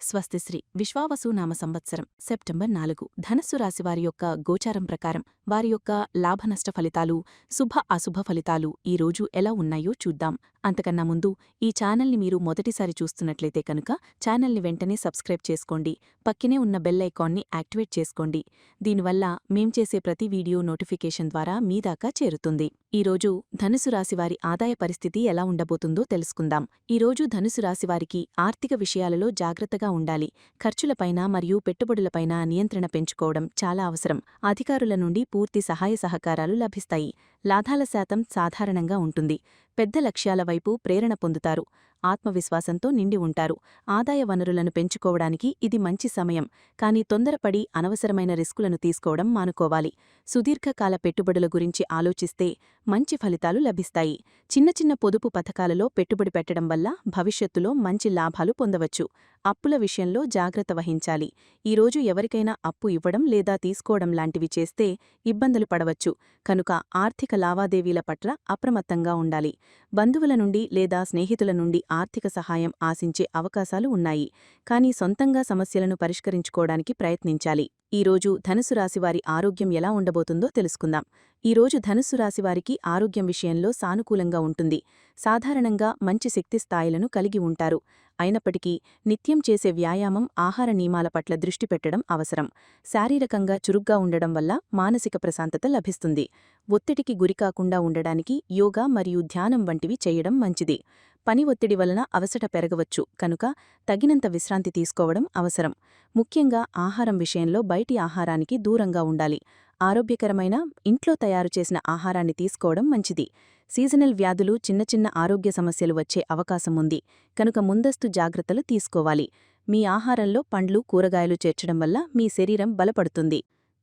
స్వస్తిశ్రీ విశ్వావసు నామ సంవత్సరం సెప్టెంబర్ నాలుగు. ధనస్సు రాశివారి యొక్క గోచారం ప్రకారం వారి యొక్క లాభనష్ట ఫలితాలు శుభ అశుభ ఫలితాలు ఈ రోజు ఎలా ఉన్నాయో చూద్దాం. అంతకన్నా ముందు ఈ ఛానల్ని మీరు మొదటిసారి చూస్తున్నట్లయితే కనుక ఛానల్ని వెంటనే సబ్స్క్రైబ్ చేసుకోండి. పక్కనే ఉన్న బెల్ ఐకాన్ని యాక్టివేట్ చేసుకోండి. దీనివల్ల మేం చేసే ప్రతి వీడియో నోటిఫికేషన్ ద్వారా మీ దాకా చేరుతుంది. ఈరోజు ధనుసు రాశివారి ఆదాయ పరిస్థితి ఎలా ఉండబోతుందో తెలుసుకుందాం. ఈరోజు ధనుసు రాశివారికి ఆర్థిక విషయాలలో జాగ్రత్తగా ఉండాలి. ఖర్చులపైన మరియు పెట్టుబడులపైన నియంత్రణ పెంచుకోవడం చాలా అవసరం. అధికారుల నుండి పూర్తి సహాయ సహకారాలు లభిస్తాయి. లాభాల శాతం సాధారణంగా ఉంటుంది. పెద్ద లక్ష్యాల వైపు ప్రేరణ పొందుతారు. ఆత్మవిశ్వాసంతో నిండి ఉంటారు. ఆదాయ వనరులను పెంచుకోవడానికి ఇది మంచి సమయం. కానీ తొందరపడి అనవసరమైన రిస్కులను తీసుకోవడం మానుకోవాలి. సుదీర్ఘకాల పెట్టుబడుల గురించి ఆలోచిస్తే మంచి ఫలితాలు లభిస్తాయి. చిన్న చిన్న పొదుపు పథకాలలో పెట్టుబడి పెట్టడం వల్ల భవిష్యత్తులో మంచి లాభాలు పొందవచ్చు. అప్పుల విషయంలో జాగ్రత్త వహించాలి. ఈరోజు ఎవరికైనా అప్పు ఇవ్వడం లేదా తీసుకోవడం లాంటివి చేస్తే ఇబ్బందులు పడవచ్చు. కనుక ఆర్థిక లావాదేవీల పట్ల అప్రమత్తంగా ఉండాలి. బంధువుల నుండి లేదా స్నేహితుల నుండి ఆర్థిక సహాయం ఆశించే అవకాశాలు ఉన్నాయి. కానీ సొంతంగా సమస్యలను పరిష్కరించుకోవడానికి ప్రయత్నించాలి. ఈరోజు ధనుసు రాశివారి ఆరోగ్యం ఎలా ఉండబోతుందో తెలుసుకుందాం. ఈరోజు ధనుస్సు రాశివారికి ఆరోగ్యం విషయంలో సానుకూలంగా ఉంటుంది. సాధారణంగా మంచి శక్తి స్థాయిలను కలిగి ఉంటారు. అయినప్పటికీ నిత్యం చేసే వ్యాయామం ఆహార నియమాల పట్ల దృష్టి పెట్టడం అవసరం. శారీరకంగా చురుగ్గా ఉండడం వల్ల మానసిక ప్రశాంతత లభిస్తుంది. ఒత్తిడికి గురికాకుండా ఉండడానికి యోగా మరియు ధ్యానం వంటివి చేయడం మంచిది. పని ఒత్తిడి వలన అవసట పెరగవచ్చు కనుక తగినంత విశ్రాంతి తీసుకోవడం అవసరం. ముఖ్యంగా ఆహారం విషయంలో బయటి ఆహారానికి దూరంగా ఉండాలి. ఆరోగ్యకరమైన ఇంట్లో తయారు చేసిన ఆహారాన్ని తీసుకోవడం మంచిది. సీజనల్ వ్యాధులు చిన్న చిన్న ఆరోగ్య సమస్యలు వచ్చే అవకాశం ఉంది. కనుక ముందస్తు జాగ్రత్తలు తీసుకోవాలి. మీ ఆహారంలో పండ్లు కూరగాయలు చేర్చడం వల్ల మీ శరీరం బలపడుతుంది.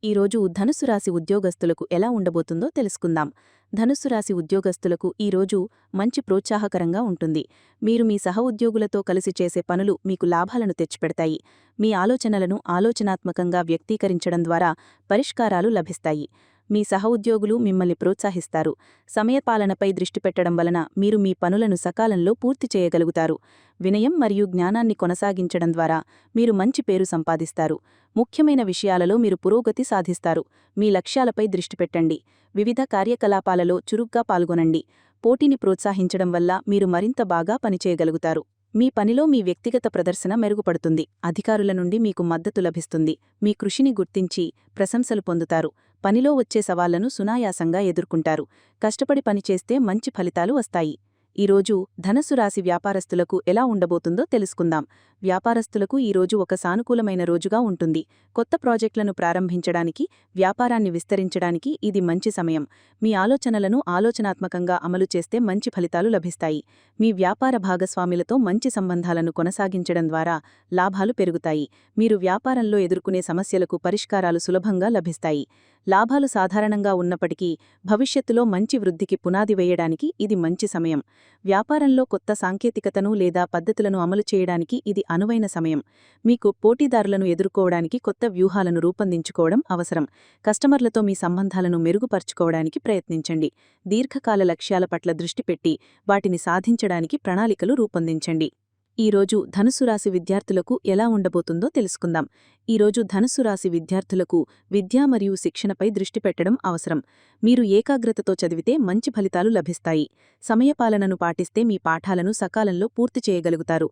ఈరోజు ధనుసు రాశి ఉద్యోగస్తులకు ఎలా ఉండబోతుందో తెలుసుకుందాం. ధనుసురాశి ఉద్యోగస్తులకు ఈరోజు మంచి ప్రోత్సాహకరంగా ఉంటుంది. మీరు మీ సహ ఉద్యోగులతో కలిసి చేసే పనులు మీకు లాభాలను తెచ్చిపెడతాయి. మీ ఆలోచనలను ఆలోచనాత్మకంగా వ్యక్తీకరించడం ద్వారా పరిష్కారాలు లభిస్తాయి. మీ సహ ఉద్యోగులు మిమ్మల్ని ప్రోత్సహిస్తారు. సమయపాలనపై దృష్టి పెట్టడం వలన మీరు మీ పనులను సకాలంలో పూర్తి చేయగలుగుతారు. వినయం మరియు జ్ఞానాన్ని కొనసాగించడం ద్వారా మీరు మంచి పేరు సంపాదిస్తారు. ముఖ్యమైన విషయాలలో మీరు పురోగతి సాధిస్తారు. మీ లక్ష్యాలపై దృష్టి పెట్టండి. వివిధ కార్యకలాపాలలో చురుగ్గా పాల్గొనండి. పోటీని ప్రోత్సహించడం వల్ల మీరు మరింత బాగా పనిచేయగలుగుతారు. మీ పనిలో మీ వ్యక్తిగత ప్రదర్శన మెరుగుపడుతుంది. అధికారుల నుండి మీకు మద్దతు లభిస్తుంది. మీ కృషిని గుర్తించి ప్రశంసలు పొందుతారు. పనిలో వచ్చే సవాళ్ళను సునాయాసంగా ఎదుర్కొంటారు. కష్టపడి పనిచేస్తే మంచి ఫలితాలు వస్తాయి. ఈరోజు ధనస్సు రాశి వ్యాపారస్తులకు ఎలా ఉండబోతుందో తెలుసుకుందాం. వ్యాపారస్తులకు ఈరోజు ఒక సానుకూలమైన రోజుగా ఉంటుంది. కొత్త ప్రాజెక్టులను ప్రారంభించడానికి వ్యాపారాన్ని విస్తరించడానికి ఇది మంచి సమయం. మీ ఆలోచనలను ఆలోచనాత్మకంగా అమలు చేస్తే మంచి ఫలితాలు లభిస్తాయి. మీ వ్యాపార భాగస్వాములతో మంచి సంబంధాలను కొనసాగించడం ద్వారా లాభాలు పెరుగుతాయి. మీరు వ్యాపారంలో ఎదుర్కొనే సమస్యలకు పరిష్కారాలు సులభంగా లభిస్తాయి. లాభాలు సాధారణంగా ఉన్నప్పటికీ భవిష్యత్తులో మంచి వృద్ధికి పునాది వేయడానికి ఇది మంచి సమయం. వ్యాపారంలో కొత్త సాంకేతికతను లేదా పద్ధతులను అమలు చేయడానికి ఇది అనువైన సమయం. మీకు పోటీదారులను ఎదుర్కోవడానికి కొత్త వ్యూహాలను రూపొందించుకోవడం అవసరం. కస్టమర్లతో మీ సంబంధాలను మెరుగుపరుచుకోవడానికి ప్రయత్నించండి. దీర్ఘకాల లక్ష్యాల పట్ల దృష్టి పెట్టి వాటిని సాధించడానికి ప్రణాళికలు రూపొందించండి. ఈరోజు ధనుసు రాశి విద్యార్థులకు ఎలా ఉండబోతుందో తెలుసుకుందాం. ఈరోజు ధనుసు రాశి విద్యార్థులకు విద్య మరియు శిక్షణపై దృష్టి పెట్టడం అవసరం. మీరు ఏకాగ్రతతో చదివితే మంచి ఫలితాలు లభిస్తాయి. సమయపాలనను పాటిస్తే మీ పాఠాలను సకాలంలో పూర్తి చేయగలుగుతారు.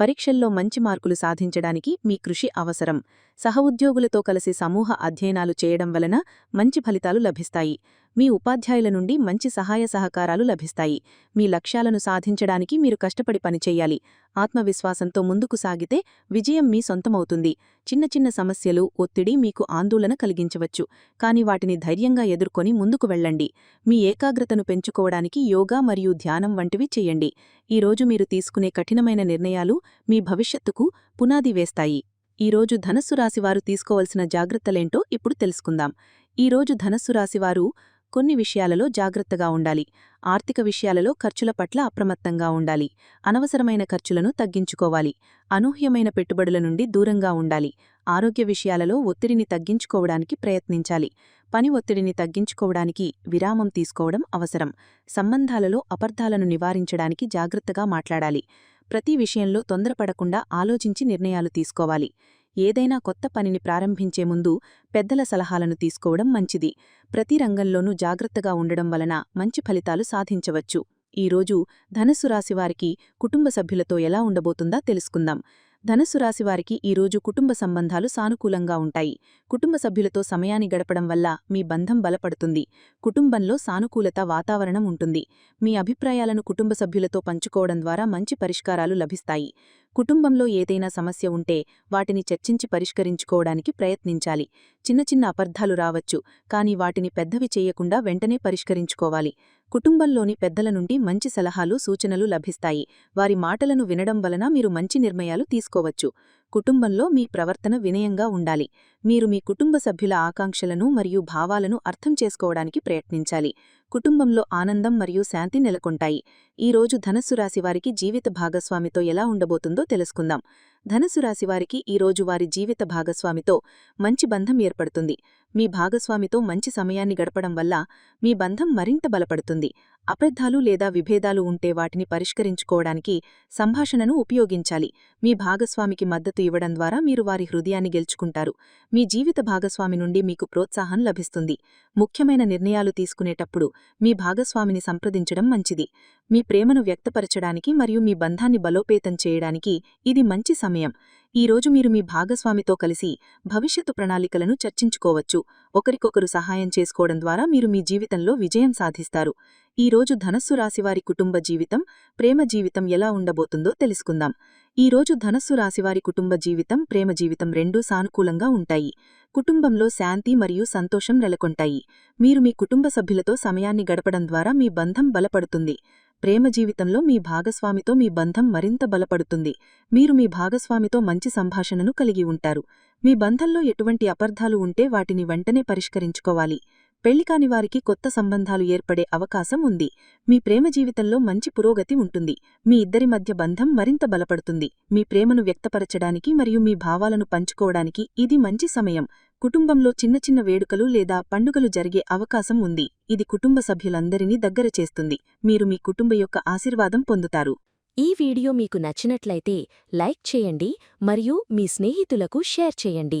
పరీక్షల్లో మంచి మార్కులు సాధించడానికి మీ కృషి అవసరం. సహ ఉద్యోగులతో కలిసి సమూహ అధ్యయనాలు చేయడం వలన మంచి ఫలితాలు లభిస్తాయి. మీ ఉపాధ్యాయుల నుండి మంచి సహాయ సహకారాలు లభిస్తాయి. మీ లక్ష్యాలను సాధించడానికి మీరు కష్టపడి పనిచేయాలి ఆత్మవిశ్వాసంతో ముందుకు సాగితే విజయం మీ సొంతమవుతుంది. చిన్న చిన్న సమస్యలు ఒత్తిడి మీకు ఆందోళన కలిగించవచ్చు. కాని వాటిని ధైర్యంగా ఎదుర్కొని ముందుకు వెళ్ళండి. మీ ఏకాగ్రతను పెంచుకోవడానికి యోగా మరియు ధ్యానం వంటివి చెయ్యండి ఈరోజు మీరు తీసుకునే కఠినమైన నిర్ణయాలు మీ భవిష్యత్తుకు పునాది వేస్తాయి. ఈరోజు ధనస్సు రాశివారు తీసుకోవలసిన జాగ్రత్తలేంటో ఇప్పుడు తెలుసుకుందాం. ఈరోజు ధనస్సు రాశివారు కొన్ని విషయాలలో జాగ్రత్తగా ఉండాలి. ఆర్థిక విషయాలలో ఖర్చుల పట్ల అప్రమత్తంగా ఉండాలి. అనవసరమైన ఖర్చులను తగ్గించుకోవాలి. అనూహ్యమైన పెట్టుబడుల నుండి దూరంగా ఉండాలి. ఆరోగ్య విషయాలలో ఒత్తిడిని తగ్గించుకోవడానికి ప్రయత్నించాలి. పని ఒత్తిడిని తగ్గించుకోవడానికి విరామం తీసుకోవడం అవసరం. సంబంధాలలో అపర్ధాలను నివారించడానికి జాగ్రత్తగా మాట్లాడాలి. ప్రతి విషయంలో తొందరపడకుండా ఆలోచించి నిర్ణయాలు తీసుకోవాలి. ఏదైనా కొత్త పనిని ప్రారంభించే ముందు పెద్దల సలహాలను తీసుకోవడం మంచిది. ప్రతి రంగంలోనూ జాగ్రత్తగా ఉండడం వలన మంచి ఫలితాలు సాధించవచ్చు. ఈరోజు ధనస్సు రాశివారికి కుటుంబ సభ్యులతో ఎలా ఉండబోతుందా తెలుసుకుందాం. ధనస్సు రాశివారికి ఈరోజు కుటుంబ సంబంధాలు సానుకూలంగా ఉంటాయి. కుటుంబ సభ్యులతో సమయాన్ని గడపడం వల్ల మీ బంధం బలపడుతుంది. కుటుంబంలో సానుకూలత వాతావరణం ఉంటుంది. మీ అభిప్రాయాలను కుటుంబ సభ్యులతో పంచుకోవడం ద్వారా మంచి పరిష్కారాలు లభిస్తాయి. కుటుంబంలో ఏదైనా సమస్య ఉంటే వాటిని చర్చించి పరిష్కరించుకోవడానికి ప్రయత్నించాలి. చిన్న చిన్న అపర్ధాలు రావచ్చు కాని వాటిని పెద్దవి చేయకుండా వెంటనే పరిష్కరించుకోవాలి. కుటుంబంలోని పెద్దల నుండి మంచి సలహాలు సూచనలు లభిస్తాయి. వారి మాటలను వినడం వలన మీరు మంచి నిర్ణయాలు తీసుకోవచ్చు. కుటుంబంలో మీ ప్రవర్తన వినయంగా ఉండాలి. మీరు మీ కుటుంబ సభ్యుల ఆకాంక్షలను మరియు భావాలను అర్థం చేసుకోవడానికి ప్రయత్నించాలి. కుటుంబంలో ఆనందం మరియు శాంతి నెలకొంటాయి. ఈరోజు ధనస్సు రాశివారికి జీవిత భాగస్వామితో ఎలా ఉండబోతుందో తెలుసుకుందాం. ధనస్సు రాశివారికి ఈరోజు వారి జీవిత భాగస్వామితో మంచి బంధం ఏర్పడుతుంది. మీ భాగస్వామితో మంచి సమయాన్ని గడపడం వల్ల మీ బంధం మరింత బలపడుతుంది. అబద్ధాలు లేదా విభేదాలు ఉంటే వాటిని పరిష్కరించుకోవడానికి సంభాషణను ఉపయోగించాలి. మీ భాగస్వామికి మద్దతు ఇవ్వడం ద్వారా మీరు వారి హృదయాన్ని గెలుచుకుంటారు. మీ జీవిత భాగస్వామి నుండి మీకు ప్రోత్సాహం లభిస్తుంది. ముఖ్యమైన నిర్ణయాలు తీసుకునేటప్పుడు మీ భాగస్వామిని సంప్రదించడం మంచిది. మీ ప్రేమను వ్యక్తపరచడానికి మరియు మీ బంధాన్ని బలోపేతం చేయడానికి ఇది మంచి సమయం. ఈరోజు మీరు మీ భాగస్వామితో కలిసి భవిష్యత్తు ప్రణాళికలను చర్చించుకోవచ్చు. ఒకరికొకరు సహాయం చేసుకోవడం ద్వారా మీరు మీ జీవితంలో విజయం సాధిస్తారు. ఈరోజు ధనస్సు రాశివారి కుటుంబ జీవితం ప్రేమ జీవితం ఎలా ఉండబోతుందో తెలుసుకుందాం. ఈరోజు ధనస్సు రాశివారి కుటుంబ జీవితం ప్రేమ జీవితం రెండూ సానుకూలంగా ఉంటాయి. కుటుంబంలో శాంతి మరియు సంతోషం నెలకొంటాయి. మీరు మీ కుటుంబ సభ్యులతో సమయాన్ని గడపడం ద్వారా మీ బంధం బలపడుతుంది. ప్రేమ జీవితంలో మీ భాగస్వామితో మీ బంధం మరింత బలపడుతుంది. మీరు మీ భాగస్వామితో మంచి సంభాషణను కలిగి ఉంటారు. మీ బంధంలో ఎటువంటి అపర్ధాలు ఉంటే వాటిని వెంటనే పరిష్కరించుకోవాలి. పెళ్ళికాని వారికి కొత్త సంబంధాలు ఏర్పడే అవకాశం ఉంది. మీ ప్రేమ జీవితంలో మంచి పురోగతి ఉంటుంది. మీ ఇద్దరి మధ్య బంధం మరింత బలపడుతుంది. మీ ప్రేమను వ్యక్తపరచడానికి మరియు మీ భావాలను పంచుకోవడానికి ఇది మంచి సమయం. కుటుంబంలో చిన్న చిన్న వేడుకలు లేదా పండుగలు జరిగే అవకాశం ఉంది. ఇది కుటుంబ సభ్యులందరినీ దగ్గర చేస్తుంది. మీరు మీ కుటుంబ యొక్క ఆశీర్వాదం పొందుతారు. ఈ వీడియో మీకు నచ్చినట్లయితే లైక్ చేయండి మరియు మీ స్నేహితులకు షేర్ చేయండి.